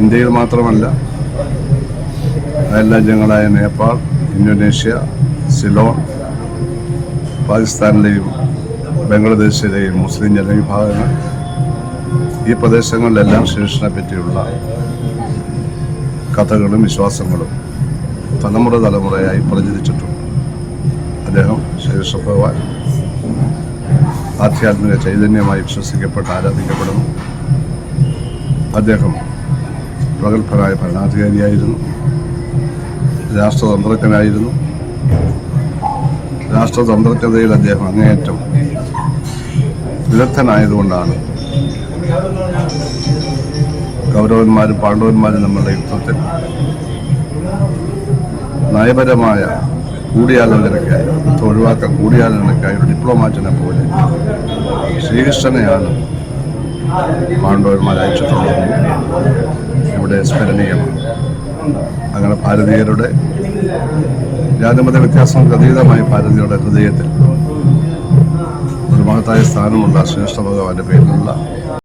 ഇന്ത്യയിൽ മാത്രമല്ല അയൽ രാജ്യങ്ങളായ നേപ്പാൾ ഇന്തോനേഷ്യ സിലോൺ പാകിസ്ഥാനിലെയും ബംഗ്ലാദേശിലെയും മുസ്ലിം ജനവിഭാഗങ്ങൾ ഈ പ്രദേശങ്ങളിലെല്ലാം ശ്രീകൃഷ്ണനെ പറ്റിയുള്ള കഥകളും വിശ്വാസങ്ങളും തലമുറ തലമുറയായി പ്രചരിച്ചിട്ടുണ്ട്. അദ്ദേഹം ശ്രീകൃഷ്ണ ഭഗവാൻ ആധ്യാത്മിക ചൈതന്യമായി വിശ്വസിക്കപ്പെട്ട് ആരാധിക്കപ്പെടുന്നു. അദ്ദേഹം പ്രഗത്ഭനായ ഭരണാധികാരിയായിരുന്നു. രാഷ്ട്രതന്ത്രജ്ഞനായിരുന്നു. രാഷ്ട്രതന്ത്രജ്ഞതയിൽ അദ്ദേഹം അങ്ങേയറ്റം വിദഗ്ധനായതുകൊണ്ടാണ് കൗരവന്മാരും പാണ്ഡവന്മാരും നമ്മളുടെ യുദ്ധത്തിൽ നയപരമായ കൂടിയാലോചനയ്ക്കായി യുദ്ധം ഒഴിവാക്കാൻ കൂടിയാലോചനയ്ക്കായി ഒരു ഡിപ്ലോമാറ്റിനെ പോലെ ശ്രീകൃഷ്ണനെയാണ് പാണ്ഡവന്മാർ അയച്ചിട്ടുള്ളത്. ഇവിടെ സ്മരണീയമാണ്. അങ്ങനെ ഭാരതീയരുടെ ജാതിമത വ്യത്യാസങ്ങൾക്ക് അതീതമായി ഭാരതീയരുടെ ഹൃദയത്തിൽ ഒരു മഹത്തായ സ്ഥാനമുള്ള ശ്രേഷ്ഠ ഭഗവാന്റെ പേരിലുള്ള